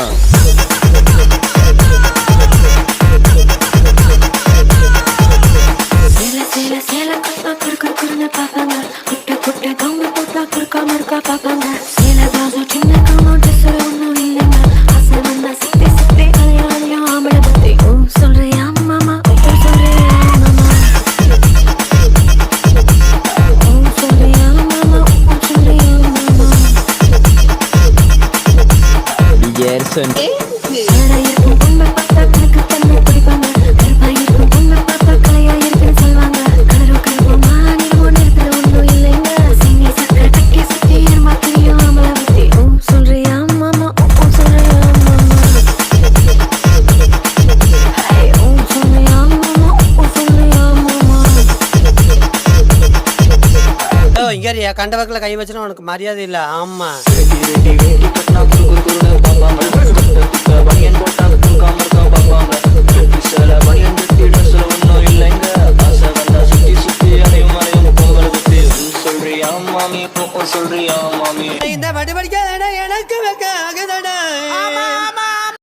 Amen. ஐயா கண்டவக்கில் கை வச்சுனா உனக்கு மரியாதை இல்லை. ஆமா. பனியன் போட்டாங்க தூங்காம இருக்கா பாப்பாங்க சில பனியன் கட்டி ட்ரெஸ்ல ஒன்றும் இல்லை